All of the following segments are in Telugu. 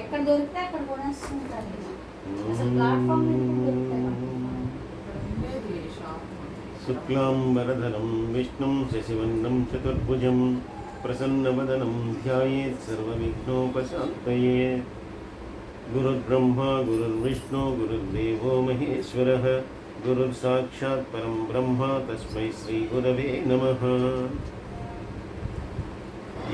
ఎక్కడ దొరికితే అక్కడ కొనేస్తుంటారు అసలు ప్లాట్ఫామ్ మీద కూడా దొరుకుతాయి మనకి. ఉండేది షాప్ శుక్లాంబరధరం విష్ణుం శశివర్ణం చతుర్భుజం ప్రసన్నవదనం ధ్యాయేత్ సర్వవిఘ్నోపశాంతయే గురుర్బ్రహ్మ గురుర్విష్ణు గురుర్దేవో మహేశ్వర గురుర్సాక్షాత్ పరం బ్రహ్మ తస్మై శ్రీ గురవే నమ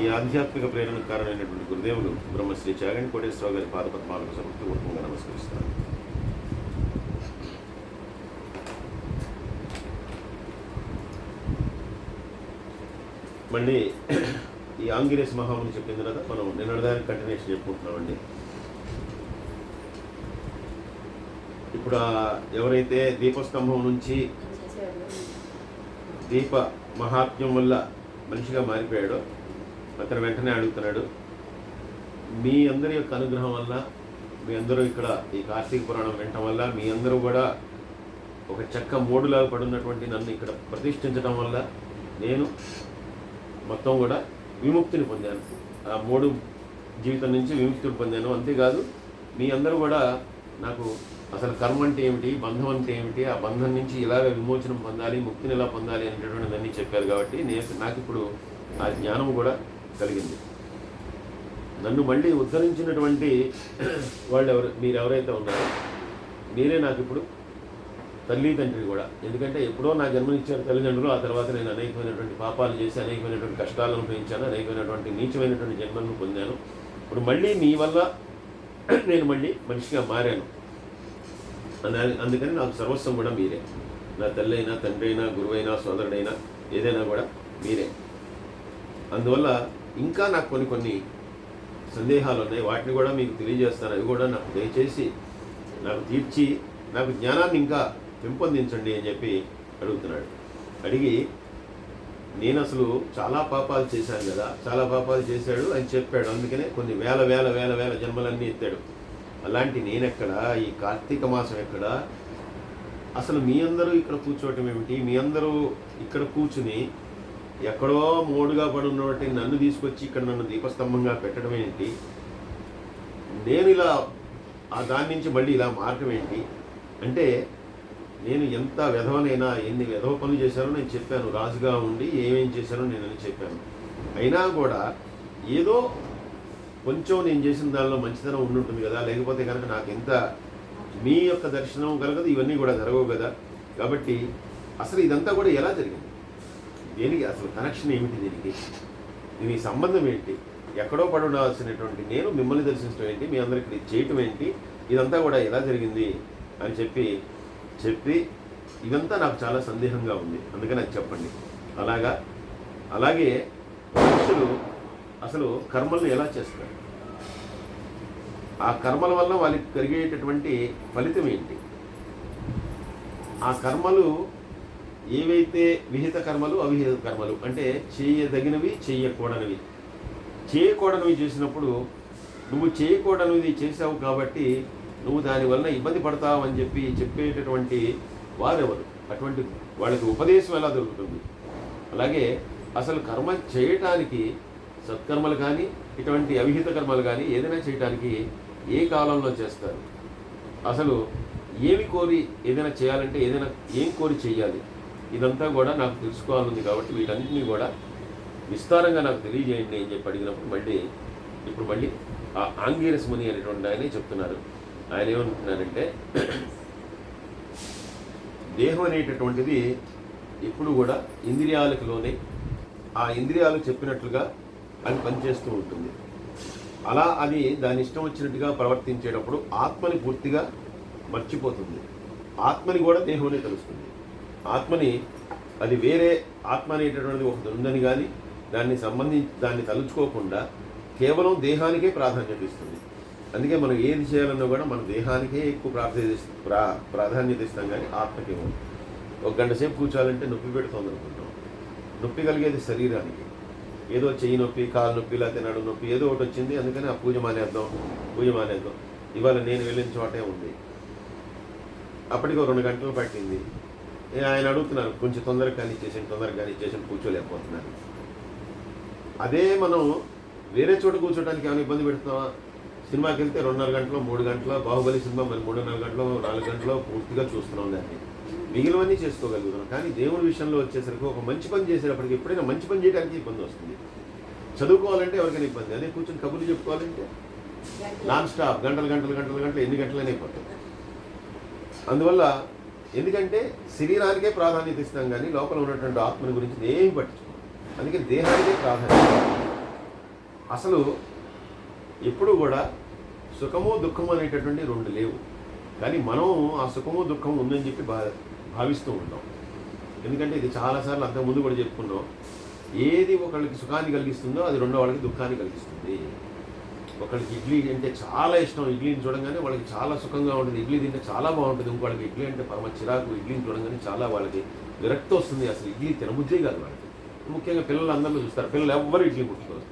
ఈ ఆధ్యాత్మిక ప్రేరణ కారణమైనటువంటి గురుదేవులు బ్రహ్మశ్రీ చాగంటి కోటేశ్వరరావు గారి పాదపద్మాలకు సమర్థపూర్వకంగా నమస్కరిస్తాను. మళ్ళీ ఈ ఆంగిరేస్ మహాముని చెప్పిన తర్వాత మనం నిన్నటిదానికి కంటిన్యూషన్ చెప్పుకుంటున్నామండి. ఇప్పుడు ఎవరైతే దీపస్తంభం నుంచి దీప మహాత్మ్యం వల్ల మనిషిగా మారిపోయాడో అతను వెంటనే అడుగుతున్నాడు మీ అందరి యొక్క అనుగ్రహం వల్ల మీ అందరూ ఇక్కడ ఈ కార్తీక పురాణం వినటం వల్ల మీ అందరూ కూడా ఒక చెక్క మోడులాగా పడున్నటువంటి నన్ను ఇక్కడ ప్రతిష్ఠించడం వల్ల నేను మొత్తం కూడా విముక్తిని పొందాను. ఆ మూడు జీవితం నుంచి విముక్తిని పొందాను. అంతేకాదు మీ అందరూ కూడా నాకు అసలు కర్మ అంటే ఏమిటి బంధం అంటే ఏమిటి ఆ బంధం నుంచి ఇలాగ విమోచనం పొందాలి ముక్తిని ఎలా పొందాలి అనేటటువంటి అన్నీ చెప్పారు కాబట్టి నేను నాకు ఇప్పుడు ఆ జ్ఞానం కూడా కలిగింది. నన్ను మళ్ళీ ఉద్ధరించినటువంటి వాళ్ళు ఎవరు మీరు ఎవరైతే ఉన్నారో మీరే నాకు ఇప్పుడు తల్లి తండ్రి కూడా. ఎందుకంటే ఎప్పుడో నా జన్మనిచ్చారు తల్లిదండ్రులు ఆ తర్వాత నేను అనేకమైనటువంటి పాపాలు చేసి అనేకమైనటువంటి కష్టాలను అనుభవించాను అనేకమైనటువంటి నీచమైనటువంటి జన్మలను పొందాను. ఇప్పుడు మళ్ళీ మీ వల్ల నేను మళ్ళీ మనిషిగా మారాను. అందుకని నాకు సర్వస్వం కూడా మీరే. నా తల్లి అయినా తండ్రి అయినా గురువైనా సోదరుడైనా ఏదైనా కూడా మీరే. అందువల్ల ఇంకా నాకు కొన్ని కొన్ని సందేహాలు ఉన్నాయి. వాటిని కూడా మీకు తెలియజేస్తాను. అవి కూడా నాకు దయచేసి నాకు తీర్చి నాకు జ్ఞానాన్ని ఇంకా పెంపొందించండి అని చెప్పి అడుగుతున్నాడు. అడిగి నేను అసలు చాలా పాపాలు చేశాను కదా చాలా పాపాలు చేశాడు అని చెప్పాడు. అందుకనే కొన్ని వేల వేల వేల వేల జన్మలన్నీ ఎత్తాడు. అలాంటి నేనెక్కడ? ఈ కార్తీక మాసం ఎక్కడ? అసలు మీ అందరూ ఇక్కడ కూర్చోవటం ఏమిటి? మీ అందరూ ఇక్కడ కూర్చుని ఎక్కడో మోడుగా పడి ఉన్నటువంటి నన్ను తీసుకొచ్చి ఇక్కడ నన్ను దీపస్తంభంగా పెట్టడం ఏంటి? నేను ఇలా ఆ దాని నుంచి మళ్ళీ ఇలా మార్గం ఏంటి? అంటే నేను ఎంత విధవనైనా ఎన్ని విధవ పనులు చేశానో నేను చెప్పాను. రాజుగా ఉండి ఏమేం చేశానో నేను అని చెప్పాను. అయినా కూడా ఏదో కొంచెం నేను చేసిన దానిలో మంచితనం ఉండుంటుంది కదా? లేకపోతే కనుక నాకు ఎంత మీ యొక్క దర్శనం కలగదు ఇవన్నీ కూడా జరగవు కదా? కాబట్టి అసలు ఇదంతా కూడా ఎలా జరిగింది? దేనికి అసలు కనెక్షన్ ఏమిటి దీనికి? దీనికి సంబంధం ఏంటి? ఎక్కడో పడి ఉండాల్సినటువంటి నేను మిమ్మల్ని దర్శించడం ఏంటి? మీ అందరికి చేయటం ఏంటి? ఇదంతా కూడా ఎలా జరిగింది? అని చెప్పి చెప్పి ఇదంతా నాకు చాలా సందేహంగా ఉంది. అందుకని అది చెప్పండి. అలాగా? అలాగే మనుషులు అసలు కర్మలను ఎలా చేస్తారు? ఆ కర్మల వల్ల వాళ్ళకి కలిగేటటువంటి ఫలితం ఏంటి? ఆ కర్మలు ఏవైతే విహిత కర్మలు అవిహిత కర్మలు అంటే చేయదగినవి చేయకూడనివి. చేయకూడనివి చేసినప్పుడు నువ్వు చేయకూడనివి చేసావు కాబట్టి నువ్వు దానివల్ల ఇబ్బంది పడతావు అని చెప్పి చెప్పేటటువంటి వారెవరు? అటువంటి వాళ్ళకి ఉపదేశం ఎలా దొరుకుతుంది? అలాగే అసలు కర్మ చేయటానికి సత్కర్మలు కానీ ఇటువంటి అవిహిత కర్మలు కానీ ఏదైనా చేయటానికి ఏ కాలంలో చేస్తారు? అసలు ఏమి కోరి ఏదైనా చేయాలంటే ఏదైనా ఏం కోరి చేయాలి? ఇదంతా కూడా నాకు తెలుసుకోవాలని కాబట్టి వీటన్నింటినీ కూడా విస్తారంగా నాకు తెలియజేయండి అని చెప్పి అడిగినప్పుడు మళ్ళీ ఇప్పుడు మళ్ళీ ఆ ఆంగీరస్ ముని అనేటువంటి ఆయనే చెప్తున్నారు. ఆయన ఏమంటున్నారంటే దేహం అనేటటువంటిది ఎప్పుడు కూడా ఇంద్రియాలకు లోనే ఆ ఇంద్రియాలు చెప్పినట్లుగా అది పనిచేస్తూ ఉంటుంది. అలా అది దాని ఇష్టం వచ్చినట్టుగా ప్రవర్తించేటప్పుడు ఆత్మని పూర్తిగా మర్చిపోతుంది. ఆత్మని కూడా దేహమనే తెలుస్తుంది. ఆత్మని అది వేరే ఆత్మ అనేటటువంటిది ఒకటి ఉందని కానీ దాన్ని సంబంధించి దాన్ని తలుచుకోకుండా కేవలం దేహానికే ప్రాధాన్యత ఇస్తుంది. అందుకే మనం ఏది చేయాలన్నా కూడా మన దేహానికే ఎక్కువ ప్రాధాన్యత ప్రా ప్రాధాన్యత ఇస్తాం కానీ ఆత్మకేమో ఒక గంట సేపు కూర్చోాలంటే నొప్పి పెడుతుంది అనుకుంటాం. నొప్పి కలిగేది శరీరానికి. ఏదో చెయ్యి నొప్పి కాలు నొప్పి లేకపోతే నడు నొప్పి ఏదో ఒకటి వచ్చింది అందుకని ఆ పూజ మానేద్దాం పూజ మానేద్దాం. ఇవాళ నేను వెళ్ళిన చోటే ఉంది. అప్పటికి ఒక రెండు గంటలు పట్టింది. ఆయన అడుగుతున్నారు కొంచెం తొందరగా కానీ ఇచ్చేసాను తొందరగా కానీ ఇచ్చేసాను కూర్చోలేకపోతున్నారు. అదే మనం వేరే చోట కూర్చోడానికి ఏమైనా ఇబ్బంది పెడుతున్నావా సినిమాకి వెళ్తే రెండున్నర గంటలో మూడు గంటలో బాహుబలి సినిమా మరి మూడున్నర గంటలో నాలుగు గంటలో పూర్తిగా చూస్తున్నాం దాన్ని. మిగిలినవన్నీ చేసుకోగలుగుతున్నాం. కానీ దేవుడి విషయంలో వచ్చేసరికి ఒక మంచి పని చేసేటప్పటికి ఎప్పుడైనా మంచి పని చేయడానికి ఇబ్బంది వస్తుంది. చదువుకోవాలంటే ఎవరికైనా ఇబ్బంది. అదే కూర్చొని కబుర్లు చెప్పుకోవాలంటే నాన్ స్టాప్ గంటలు గంటలు గంటలు గంటలు ఎన్ని గంటలైనా అయిపోతాయి. అందువల్ల ఎందుకంటే శరీరానికే ప్రాధాన్యత ఇస్తాం కానీ లోపల ఉన్నటువంటి ఆత్మని గురించి ఏం పట్టించుకోం అందుకే దేహానికే ప్రాధాన్యత అసలు ఎప్పుడు కూడా సుఖము దుఃఖము అనేటటువంటి రెండు లేవు. కానీ మనం ఆ సుఖము దుఃఖం ఉందని చెప్పి భా భావిస్తూ ఉంటాం. ఎందుకంటే ఇది చాలాసార్లు అంతకుముందు కూడా చెప్పుకున్నాం. ఏది ఒకళ్ళకి సుఖాన్ని కలిగిస్తుందో అది రెండో వాళ్ళకి దుఃఖాన్ని కలిగిస్తుంది. ఒకళ్ళకి ఇడ్లీ అంటే చాలా ఇష్టం ఇడ్లీని చూడంగానే వాళ్ళకి చాలా సుఖంగా ఉంటుంది. ఇడ్లీ తింటే చాలా బాగుంటుంది. ఇంకోళ్ళకి ఇడ్లీ అంటే పరమ చిరాకు. ఇడ్లీని చూడంగానే చాలా వాళ్ళకి విరక్తి వస్తుంది. అసలు ఇడ్లీ తినబుద్ధే కాదు వాళ్ళకి. ముఖ్యంగా పిల్లలు అందరిలో చూస్తారు. పిల్లలు ఎవ్వరు ఇడ్లీ ముట్టుకోరు.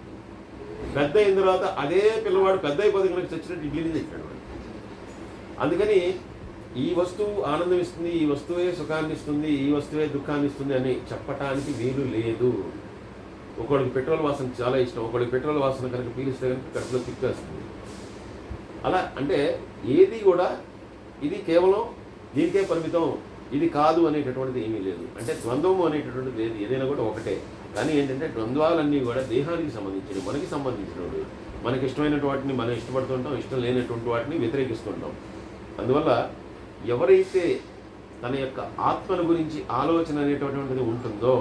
పెద్ద అయిన తర్వాత అదే పిల్లవాడు పెద్ద అయిపోతే కనుక చచ్చినట్టు ఇడ్లీని తెచ్చాడు వాడు. అందుకని ఈ వస్తువు ఆనందం ఇస్తుంది ఈ వస్తువే సుఖాన్ని ఇస్తుంది ఈ వస్తువే దుఃఖాన్ని ఇస్తుంది అని చెప్పటానికి వీలు లేదు. ఒకడికి పెట్రోల్ వాసన చాలా ఇష్టం ఒకడికి పెట్రోల్ వాసన కనుక పీలిస్తే కనుక కడుపులో తిప్పేస్తుంది. అలా అంటే ఏది కూడా ఇది కేవలం దీనికే పరిమితం ఇది కాదు అనేటటువంటిది ఏమీ లేదు. అంటే ద్వంద్వము అనేటటువంటిది లేదు ఏదైనా కూడా ఒకటే. కానీ ఏంటంటే ద్వంద్వాలన్నీ కూడా దేహానికి సంబంధించినవి మనకి సంబంధించినవి. మనకి ఇష్టమైనటువంటి వాటిని మనం ఇష్టపడుతుంటాం ఇష్టం లేనటువంటి వాటిని వ్యతిరేకిస్తుంటాం. అందువల్ల ఎవరైతే తన యొక్క ఆత్మను గురించి ఆలోచన అనేటటువంటిది ఉంటుందో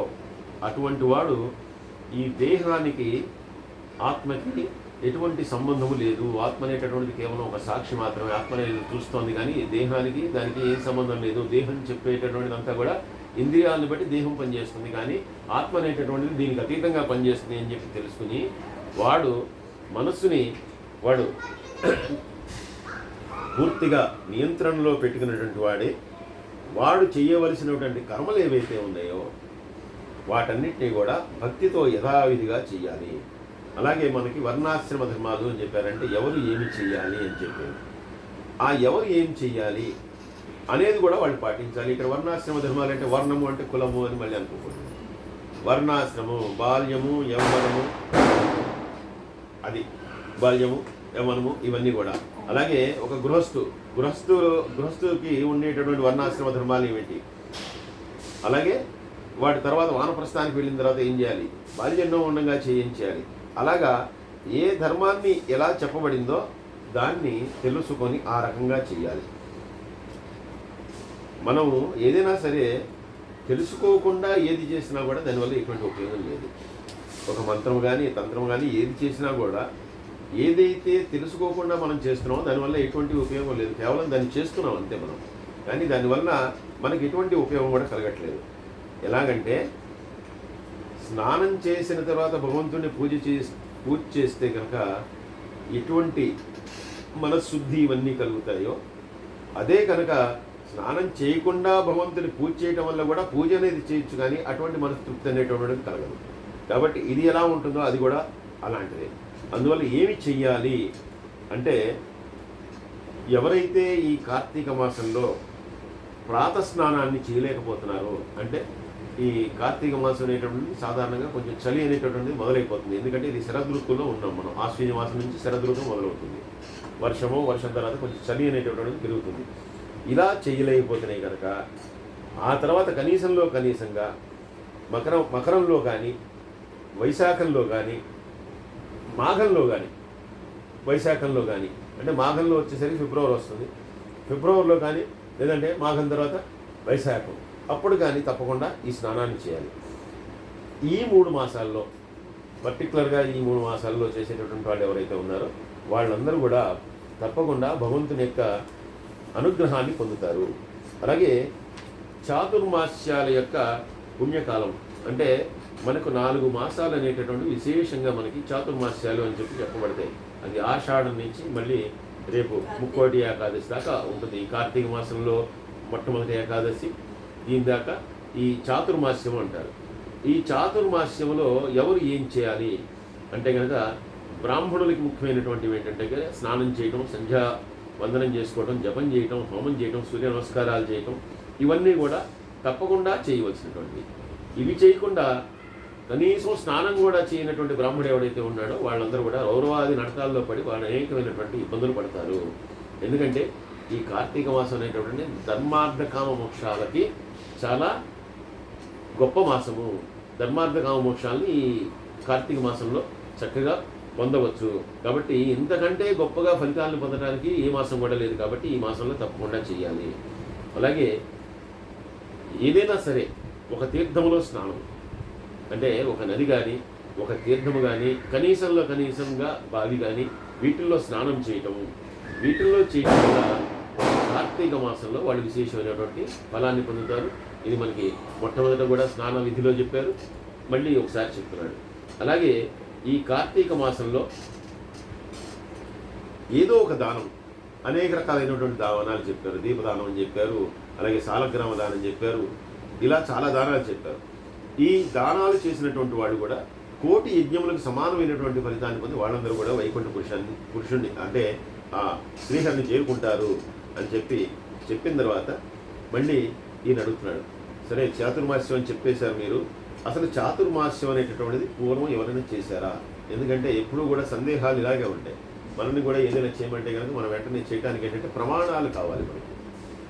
అటువంటి వాడు ఈ దేహానికి ఆత్మకి ఎటువంటి సంబంధము లేదు. ఆత్మ అనేటటువంటిది కేవలం ఒక సాక్షి మాత్రమే. ఆత్మ అనేది చూస్తోంది కానీ దేహానికి దానికి ఏ సంబంధం లేదు. దేహం చెప్పేటటువంటిది అంతా కూడా ఇంద్రియాలను బట్టి దేహం పనిచేస్తుంది కానీ ఆత్మ అనేటటువంటిది దీనికి అతీతంగా పనిచేస్తుంది అని చెప్పి తెలుసుకుని వాడు మనస్సుని వాడు పూర్తిగా నియంత్రణలో పెట్టుకున్నటువంటి వాడే. వాడు చేయవలసినటువంటి కర్మలు ఏవైతే ఉన్నాయో వాటన్నిటినీ కూడా భక్తితో యథావిధిగా చేయాలి అలాగే మనకి వర్ణాశ్రమ ధర్మాలు అని చెప్పారంటే ఎవరు ఏమి చేయాలి అని చెప్పారు ఆ ఎవరు ఏం చేయాలి అనేది కూడా వాళ్ళు పాటించాలి. ఇక్కడ వర్ణాశ్రమ ధర్మాలు అంటే వర్ణము అంటే కులము అని మళ్ళీ అనుకోకూడదు. వర్ణాశ్రమం బాల్యము యవ్వనము అది బాల్యము యవ్వనము ఇవన్నీ కూడా. అలాగే ఒక గృహస్థు గృహస్థు గృహస్థుకి ఉండేటటువంటి వర్ణాశ్రమ ధర్మాలు ఏమిటి? అలాగే వాటి తర్వాత వానప్రస్థానికి వెళ్ళిన తర్వాత ఏం చేయాలి? బాల్యంలో ఉండగా చేయించాలి. అలాగా ఏ ధర్మాన్ని ఎలా చెప్పబడిందో దాన్ని తెలుసుకొని ఆ రకంగా చేయాలి. మనము ఏదైనా సరే తెలుసుకోకుండా ఏది చేసినా కూడా దానివల్ల ఎటువంటి ఉపయోగం లేదు. ఒక మంత్రం కానీ తంత్రం కానీ ఏది చేసినా కూడా ఏదైతే తెలుసుకోకుండా మనం చేస్తున్నామో దానివల్ల ఎటువంటి ఉపయోగం లేదు. కేవలం దాన్ని చేస్తున్నాం అంతే మనం. కానీ దానివల్ల మనకి ఎటువంటి ఉపయోగం కూడా కలగట్లేదు. ఎలాగంటే స్నానం చేసిన తర్వాత భగవంతుడిని పూజ చేసి పూజ చేస్తే కనుక ఎటువంటి మనశుద్ధి ఇవన్నీ కలుగుతాయో అదే కనుక స్నానం చేయకుండా భగవంతుని పూజ చేయటం వల్ల కూడా పూజ అనేది చేయొచ్చు కానీ అటువంటి మనస్తృప్తి అనేటువంటిది కలగదు. కాబట్టి ఇది ఎలా ఉంటుందో అది కూడా అలాంటిదే. అందువల్ల ఏమి చెయ్యాలి అంటే ఎవరైతే ఈ కార్తీక మాసంలో ప్రాత స్నానాన్ని చేయలేకపోతున్నారో అంటే ఈ కార్తీక మాసం అనేటటువంటి సాధారణంగా కొంచెం చలి అనేటటువంటిది మొదలైపోతుంది. ఎందుకంటే ఇది శరదృతుల్లో ఉన్నాం మనం. ఆశ్వీజ మాసం నుంచి శరదృతం మొదలవుతుంది. వర్షము వర్షం తర్వాత కొంచెం చలి అనేటటువంటిది పెరుగుతుంది. ఇలా చేయలేకపోతున్నాయి కనుక ఆ తర్వాత కనీసంలో కనీసంగా మకరం మకరంలో కానీ వైశాఖంలో కానీ మాఘంలో కానీ వైశాఖంలో కానీ అంటే మాఘంలో వచ్చేసరికి ఫిబ్రవరి వస్తుంది. ఫిబ్రవరిలో కానీ లేదంటే మాఘం తర్వాత వైశాఖం. అప్పుడు కానీ తప్పకుండా ఈ స్నానాన్ని చేయాలి. ఈ మూడు మాసాల్లో పర్టికులర్గా ఈ మూడు మాసాల్లో చేసేటటువంటి వాళ్ళు ఎవరైతే ఉన్నారో వాళ్ళందరూ కూడా తప్పకుండా భగవంతుని యొక్క అనుగ్రహాన్ని పొందుతారు. అలాగే చాతుర్మాస్యాల యొక్క పుణ్యకాలం అంటే మనకు నాలుగు మాసాలు అనేటటువంటి విశేషంగా మనకి చాతుర్మాస్యాలు అని చెప్పి చెప్పబడతాయి. అది ఆషాఢం నుంచి మళ్ళీ రేపు ముక్కోటి ఏకాదశి దాకా ఉంటుంది. ఈ కార్తీక మాసంలో మొట్టమొదటి ఏకాదశి దీని దాకా ఈ చాతుర్మాస్యం అంటారు. ఈ చాతుర్మాస్యంలో ఎవరు ఏం చేయాలి? అంటే కనుక బ్రాహ్మణులకి ముఖ్యమైనటువంటివి ఏంటంటే కనుక స్నానం చేయటం సంధ్యా వందనం చేసుకోవటం జపం చేయటం హోమం చేయటం సూర్య నమస్కారాలు చేయటం ఇవన్నీ కూడా తప్పకుండా చేయవలసినటువంటివి. ఇవి చేయకుండా కనీసం స్నానం కూడా చేయనటువంటి బ్రాహ్మణుడు ఎవడైతే ఉన్నాడో వాళ్ళందరూ కూడా రౌరవాది నడకాల్లో పడి వాళ్ళు అనేకమైనటువంటి ఇబ్బందులు పడతారు. ఎందుకంటే ఈ కార్తీక మాసం అనేటటువంటి ధర్మార్థ కామ మోక్షాలకి చాలా గొప్ప మాసము. ధర్మార్థ కామోక్షాలని ఈ కార్తీక మాసంలో చక్కగా పొందవచ్చు. కాబట్టి ఇంతకంటే గొప్పగా ఫలితాలను పొందడానికి ఏ మాసం కూడా లేదు కాబట్టి ఈ మాసంలో తప్పకుండా చేయాలి అలాగే ఏదైనా సరే ఒక తీర్థంలో స్నానం. అంటే ఒక నది కానీ ఒక తీర్థము కానీ కనీసంలో కనీసంగా బావి కానీ వీటిల్లో స్నానం చేయటం. వీటిల్లో చేయటం వల్ల కార్తీక మాసంలో వాళ్ళు విశేషమైనటువంటి ఫలాన్ని పొందుతారు. ఇది మనకి మొట్టమొదట కూడా స్నాన విధిలో చెప్పారు. మళ్ళీ ఒకసారి చెప్తున్నాడు. అలాగే ఈ కార్తీక మాసంలో ఏదో ఒక దానం అనేక రకాలైనటువంటి దానాలు చెప్పారు. దీపదానం అని చెప్పారు అలాగే సాలగ్రామ దానం చెప్పారు. ఇలా చాలా దానాలు చెప్పారు. ఈ దానాలు చేసినటువంటి వాడు కూడా కోటి యజ్ఞములకు సమానమైనటువంటి ఫలితాన్ని పొంది వాళ్ళందరూ కూడా వైకుంఠ పురుషాన్ని పురుషుణ్ణి అంటే ఆ శ్రీహరిని చేరుకుంటారు అని చెప్పి చెప్పిన తర్వాత మళ్ళీ ఈయన అడుగుతున్నాడు. సరే చాతుర్మాస్యం అని చెప్పేశారు మీరు. అసలు చాతుర్మాస్యం అనేటటువంటిది పూర్వం ఎవరైనా చేశారా? ఎందుకంటే ఎప్పుడూ కూడా సందేహాలు ఇలాగే ఉంటాయి. మనల్ని కూడా ఏదైనా చేయమంటే కనుక మనం వెంటనే చేయడానికి ఏంటంటే ప్రమాణాలు కావాలి మనకి.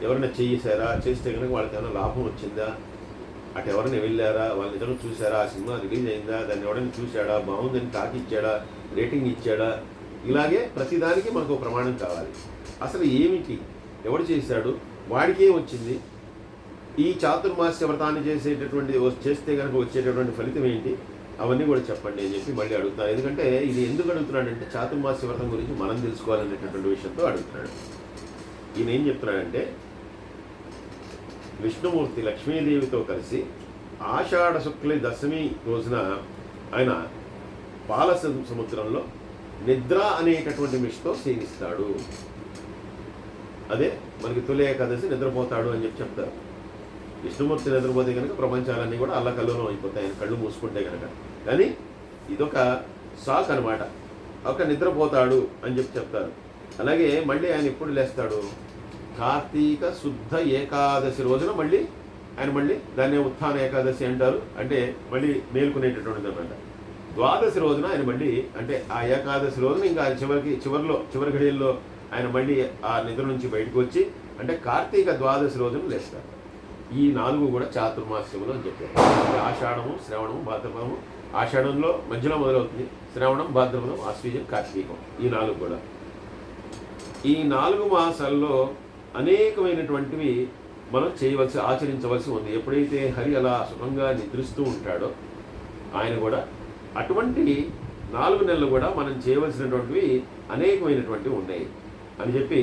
ఎవరైనా చేసారా చేస్తే కనుక వాళ్ళకి ఏమైనా లాభం వచ్చిందా? అటు ఎవరైనా వెళ్ళారా? వాళ్ళని నిజంగా చూసారా ఆ సినిమా రిలీజ్ అయిందా? దాన్ని ఎవరైనా చూశాడా? బాగుందని టాక్ ఇచ్చాడా రేటింగ్ ఇచ్చాడా? ఇలాగే ప్రతిదానికి మనకు ప్రమాణం కావాలి. అసలు ఏమిటి? ఎవడు చేశాడు? వాడికి ఏం వచ్చింది? ఈ చాతుర్మాస్య వ్రతాన్ని చేసేటటువంటి చేస్తే కనుక వచ్చేటటువంటి ఫలితం ఏంటి? అవన్నీ కూడా చెప్పండి అని చెప్పి మళ్ళీ అడుగుతాను. ఎందుకంటే ఇది ఎందుకు అడుగుతున్నాడంటే చాతుర్మాస్య వ్రతం గురించి మనం తెలుసుకోవాలనేటటువంటి విషయంతో అడుగుతున్నాడు. ఈయన ఏం చెప్తున్నాడంటే విష్ణుమూర్తి లక్ష్మీదేవితో కలిసి ఆషాఢ శుక్ల దశమి రోజున ఆయన పాల సముద్రంలో నిద్ర అనేటటువంటి మిషతో సేవిస్తాడు. అదే మనకి తొలి ఏకాదశి నిద్రపోతాడు అని చెప్పి చెప్తారు. విష్ణుమూర్తి నిద్రపోతే కనుక ప్రపంచాలన్నీ కూడా అల్లకల్లోనం అయిపోతాయి. ఆయన కళ్ళు మూసుకుంటే కనుక. కానీ ఇదొక సాక్ అనమాట ఒక నిద్రపోతాడు అని చెప్పి చెప్తారు. అలాగే మళ్ళీ ఆయన ఎప్పుడు లేస్తాడు? కార్తీక శుద్ధ ఏకాదశి రోజున మళ్ళీ ఆయన మళ్ళీ దాన్ని ఉత్థాన ఏకాదశి అంటారు. అంటే మళ్ళీ మేల్కొనేటటువంటిది అనమాట ద్వాదశి రోజున ఆయన మళ్ళీ అంటే ఆ ఏకాదశి రోజున ఇంకా చివరికి చివరిలో చివరి ఘడియల్లో ఆయన మళ్ళీ ఆ నిద్ర నుంచి బయటకు వచ్చి అంటే కార్తీక ద్వాదశి రోజున లేస్తారు ఈ నాలుగు కూడా చాతుర్మాస్యములు అని చెప్పారు. ఆషాఢము శ్రవణము భాద్రపదము. ఆషాఢంలో మధ్యలో మొదలవుతుంది. శ్రవణం భాద్రపదం ఆశ్వీజం కార్తీకం. ఈ నాలుగు కూడా. ఈ నాలుగు మాసాల్లో అనేకమైనటువంటివి మనం చేయవలసి ఆచరించవలసి ఉంది. ఎప్పుడైతే హరి అలా సుఖంగా నిద్రిస్తూ ఉంటాడో ఆయన కూడా అటువంటి నాలుగు నెలలు కూడా మనం చేయవలసినటువంటివి అనేకమైనటువంటివి ఉన్నాయి అని చెప్పి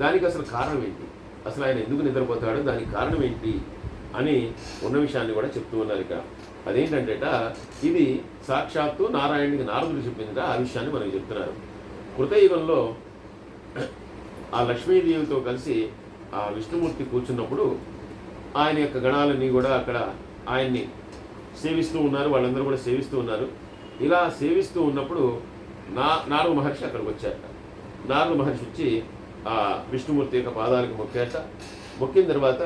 దానికి అసలు కారణం ఏంటి? అసలు ఆయన ఎందుకు నిద్రపోతాడు? దానికి కారణం ఏంటి? అని ఉన్న విషయాన్ని కూడా చెప్తూ ఉన్నారు ఇక. అదేంటంటేట ఇది సాక్షాత్తు నారాయణుడికి నారదుడు చెప్పిందిట ఆ విషయాన్ని మనకి చెప్తున్నారు. కృతయుగంలో ఆ లక్ష్మీదేవితో కలిసి ఆ విష్ణుమూర్తి కూర్చున్నప్పుడు ఆయన యొక్క గణాలన్నీ కూడా అక్కడ ఆయన్ని సేవిస్తూ ఉన్నారు వాళ్ళందరూ కూడా సేవిస్తూ ఉన్నారు. ఇలా సేవిస్తూ ఉన్నప్పుడు నా నారద మహర్షి అక్కడికి వచ్చారట. నారద మహర్షి వచ్చి ఆ విష్ణుమూర్తి యొక్క పాదాలకు మొక్కేట. మొక్కిన తర్వాత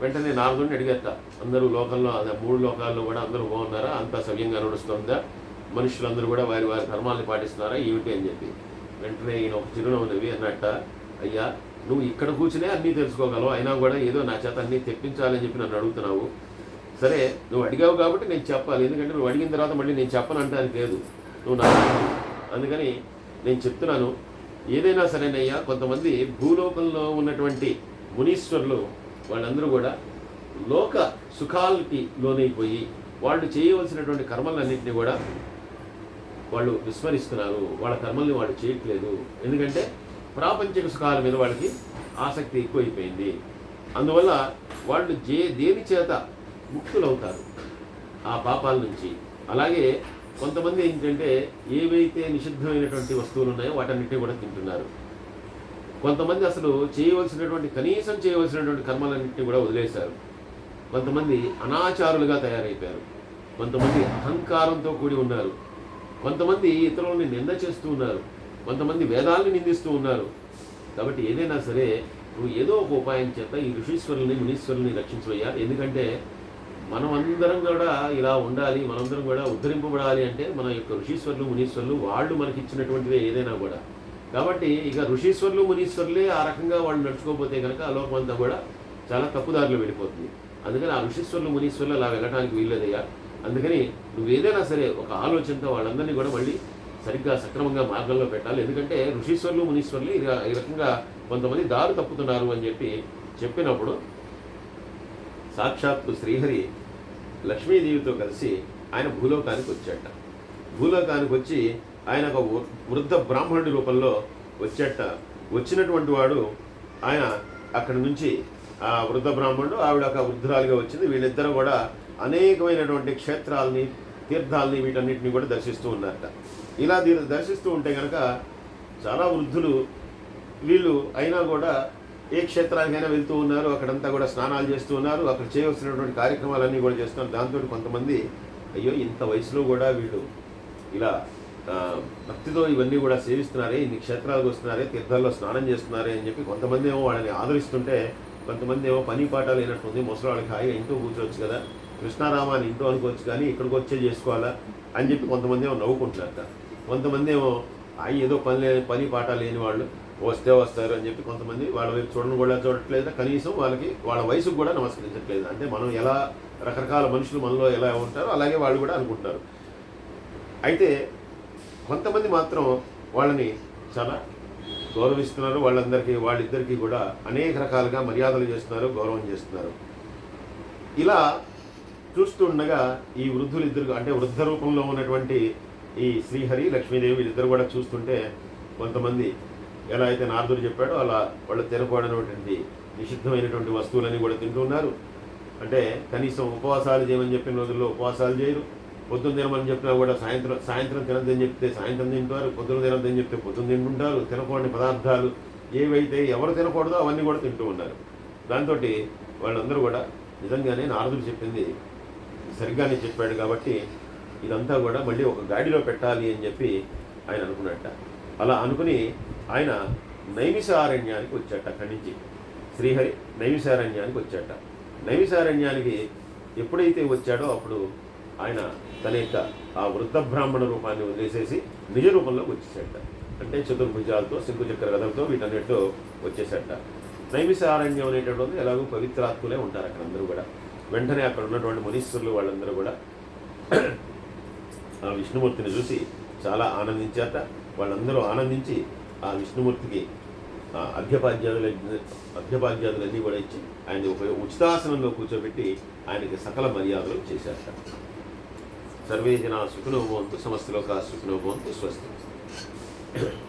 వెంటనే నారదుని అడిగేట. అందరూ లోకంలో అదే మూడు లోకాల్లో కూడా అందరూ బాగున్నారా? అంతా సవ్యంగా నడుస్తుందా? మనుషులందరూ కూడా వారి వారి ధర్మాల్ని పాటిస్తున్నారా? ఏమిటి అని చెప్పి. వెంటనే ఈయన ఒక చిరునవ్వు నవ్వి అన్నట్ట అయ్యా నువ్వు ఇక్కడ కూర్చునే అన్నీ తెలుసుకోగలవు. అయినా కూడా ఏదో నా చేత అన్నీ తెప్పించాలని చెప్పి నన్ను అడుగుతున్నావు. సరే నువ్వు అడిగావు కాబట్టి నేను చెప్పాలి. ఎందుకంటే నువ్వు అడిగిన తర్వాత మళ్ళీ నేను చెప్పను అంటానికి లేదు. నువ్వు నా అందుకని నేను చెప్తున్నాను ఏదైనా సరేనయ్యా కొంతమంది భూలోకంలో ఉన్నటువంటి మునీశ్వరులు వాళ్ళందరూ కూడా లోక సుఖాలకి లోనైపోయి వాళ్ళు చేయవలసినటువంటి కర్మలన్నింటినీ కూడా వాళ్ళు విస్మరిస్తున్నారు. వాళ్ళ కర్మల్ని వాళ్ళు చేయట్లేదు. ఎందుకంటే ప్రాపంచిక సుఖాల మీద వాళ్ళకి ఆసక్తి ఎక్కువైపోయింది. అందువల్ల వాళ్ళు జే దేని చేత ముక్తులవుతారు ఆ పాపాల నుంచి? అలాగే కొంతమంది ఏంటంటే ఏవైతే నిషిద్ధమైనటువంటి వస్తువులు ఉన్నాయో వాటన్నిటిని కూడా తింటున్నారు. కొంతమంది అసలు చేయవలసినటువంటి కనీసం చేయవలసినటువంటి కర్మలన్నింటినీ కూడా వదిలేశారు. కొంతమంది అనాచారులుగా తయారైపోయారు. కొంతమంది అహంకారంతో కూడి ఉన్నారు. కొంతమంది ఇతరులని నింద చేస్తూ ఉన్నారు. కొంతమంది వేదాలని నిందిస్తూ ఉన్నారు. కాబట్టి ఏదైనా సరే నువ్వు ఏదో ఒక ఉపాయం చేత ఈ ఋషీశ్వరుల్ని మునీశ్వరుల్ని రక్షించవయ్యా. ఎందుకంటే మనం అందరం కూడా ఇలా ఉండాలి మనందరం కూడా ఉద్ధరింపబడాలి అంటే మన యొక్క ఋషీశ్వరులు మునీశ్వరులు వాళ్ళు మనకి ఇచ్చినటువంటిదే ఏదైనా కూడా. కాబట్టి ఇక ఋషీశ్వరులు మునీశ్వరులే ఆ రకంగా వాళ్ళు నడుచుకోకపోతే కనుక ఆ లోకమంతా కూడా చాలా తప్పుదారిలో వెళ్ళిపోతుంది. అందుకని ఆ ఋషీశ్వరులు మునీశ్వరులు అలా వెళ్ళడానికి వీల్లేదయ్యా. అందుకని నువ్వు ఏదైనా సరే ఒక ఆలోచనతో వాళ్ళందరినీ కూడా మళ్ళీ సరిగ్గా సక్రమంగా మార్గంలో పెట్టాలి. ఎందుకంటే ఋషీశ్వరులు మునీశ్వరులు ఈ ఈ రకంగా కొంతమంది దారి తప్పుతున్నారు అని చెప్పి చెప్పినప్పుడు సాక్షాత్తు శ్రీహరి లక్ష్మీదేవితో కలిసి ఆయన భూలోకానికి వచ్చాట. భూలోకానికి వచ్చి ఆయన ఒక వృ- వృద్ధ బ్రాహ్మణుడి రూపంలో వచ్చాట. వచ్చినటువంటి వాడు ఆయన అక్కడి నుంచి ఆ వృద్ధ బ్రాహ్మణుడు ఆవిడ ఒక వృద్ధురాలిగా వచ్చింది. వీళ్ళిద్దరూ కూడా అనేకమైనటువంటి క్షేత్రాలని తీర్థాలని వీటన్నిటిని కూడా దర్శిస్తూ ఉన్నారట. ఇలా దీన్ని దర్శిస్తూ ఉంటే కనుక చాలా వృద్ధులు వీళ్ళు అయినా కూడా ఏ క్షేత్రానికైనా వెళ్తూ ఉన్నారు అక్కడంతా కూడా స్నానాలు చేస్తూ ఉన్నారు అక్కడ చేయవలసినటువంటి కార్యక్రమాలన్నీ కూడా చేస్తున్నారు. దాంతో కొంతమంది అయ్యో ఇంత వయసులో కూడా వీళ్ళు ఇలా భక్తితో ఇవన్నీ కూడా సేవిస్తున్నారే ఇన్ని క్షేత్రాలకు వస్తున్నారే తీర్థాల్లో స్నానం చేస్తున్నారే అని చెప్పి కొంతమంది ఏమో వాళ్ళని ఆదరిస్తుంటే కొంతమంది ఏమో పని పాట లేనట్టుంది ముసలివాళ్ళకి హాయిగా ఇంట్లో కూర్చోవచ్చు కదా కృష్ణారామాన్ని ఇంట్లో అనుకోవచ్చు కానీ ఇక్కడికి వచ్చే చేసుకోవాలా అని చెప్పి కొంతమంది ఏమో నవ్వుకుంటున్నారట కొంతమంది ఏమో అవి ఏదో పని లేని పని పాట లేని వాళ్ళు వస్తే వస్తారు అని చెప్పి కొంతమంది వాళ్ళ వైపు చూడను కూడా చూడట్లేదు? కనీసం వాళ్ళకి వాళ్ళ వయసుకు కూడా నమస్కరించట్లేదు? అంటే మనం ఎలా రకరకాల మనుషులు మనలో ఎలా ఉంటారో అలాగే వాళ్ళు కూడా అనుకుంటారు. అయితే కొంతమంది మాత్రం వాళ్ళని చాలా గౌరవిస్తున్నారు. వాళ్ళందరికీ వాళ్ళిద్దరికీ కూడా అనేక రకాలుగా మర్యాదలు చేస్తున్నారు గౌరవం చేస్తున్నారు. ఇలా చూస్తుండగా ఈ వృద్ధులు ఇద్దరు అంటే వృద్ధ రూపంలో ఉన్నటువంటి ఈ శ్రీహరి లక్ష్మీదేవి వీళ్ళిద్దరు కూడా చూస్తుంటే కొంతమంది ఎలా అయితే నారదుడు చెప్పాడో అలా వాళ్ళు తినకూడనటువంటి నిషిద్ధమైనటువంటి వస్తువులన్నీ కూడా తింటూ ఉన్నారు. అంటే కనీసం ఉపవాసాలు చేయమని చెప్పిన రోజుల్లో ఉపవాసాలు చేయరు. పొద్దున్న తినమని చెప్పినా కూడా సాయంత్రం సాయంత్రం తినద్దని చెప్తే సాయంత్రం తింటారు. పొద్దున తినద్దని చెప్తే పొద్దున్న తింటుంటారు. తినకూడని పదార్థాలు ఏవైతే ఎవరు తినకూడదో అవన్నీ కూడా తింటూ ఉన్నారు. దాంతో వాళ్ళందరూ కూడా నిజంగానే నారదుడు చెప్పింది సరిగ్గానే చెప్పాడు కాబట్టి ఇదంతా కూడా మళ్ళీ ఒక గాడిలో పెట్టాలి అని చెప్పి ఆయన అనుకున్నట్ట. అలా అనుకుని ఆయన నైమిసారణ్యానికి వచ్చాట అక్కడి నుంచి. శ్రీహరి నైమిసారణ్యానికి వచ్చాట. నైమిసారణ్యానికి ఎప్పుడైతే వచ్చాడో అప్పుడు ఆయన తన యొక్క ఆ వృద్ధ బ్రాహ్మణ రూపాన్ని వదిలేసేసి నిజ రూపంలోకి వచ్చేసాట అంటే చతుర్భుజాలతో శంకుచక్ర రథంతో వీటన్నిటితో వచ్చేసాట నైమిసారణ్యం అనేటటువంటి ఎలాగో పవిత్రాత్ములే ఉంటారు అక్కడ అందరూ కూడా. వెంటనే అక్కడ ఉన్నటువంటి మునీశ్వరులు వాళ్ళందరూ కూడా ఆ విష్ణుమూర్తిని చూసి చాలా ఆనందించాట వాళ్ళందరూ ఆనందించి ఆ విష్ణుమూర్తికి ఆ అర్ఘ్యపాద్యాదులు కూడా ఇచ్చి ఆయన ఒక ఉచితాసనంలో కూర్చోబెట్టి ఆయనకి సకల మర్యాదలు చేశారట. సర్వే జనా సుఖినో భవంతు సమస్తలోకా సుఖినో స్వస్తి.